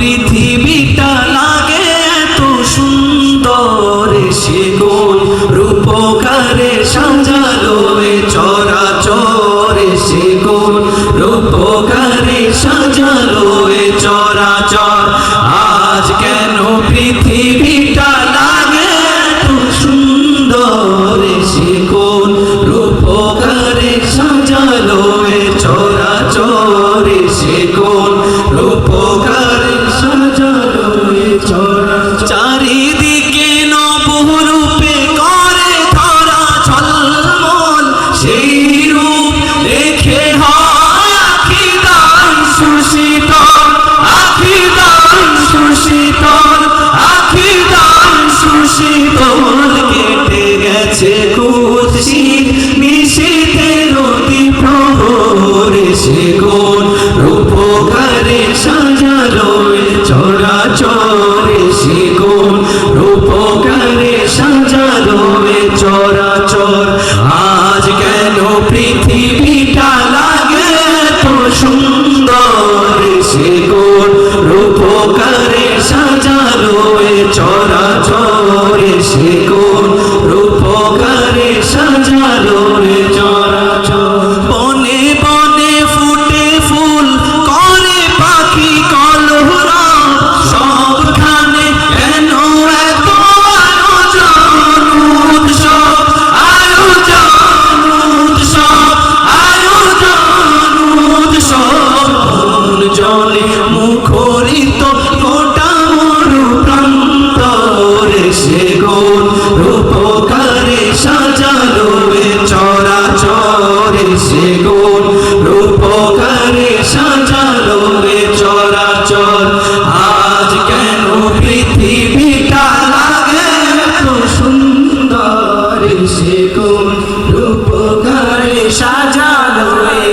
পৃথিবীটা চারিদিকে নবরূপে করে ধরা ছলমল সেই রূপ দেখে হয় আখিদান সুশীতল আখিদান সুশীতল আখিদান সুশীতল কেটে গেছে খুশি পৃথিবীটা লাগে তো সুন্দর সে কোন রূপকারে সাজালো চরা চরে সে মুখরিত গোটা মরু প্রান্তরে সে গোল রূপকারে সাজালো এ চরাচরে সে গোল রূপকারে সাজালো এ চরাচর। আজ কেন পৃথিবীটা লাগে এত সুন্দর? সে গোল রূপকারে সাজালো এ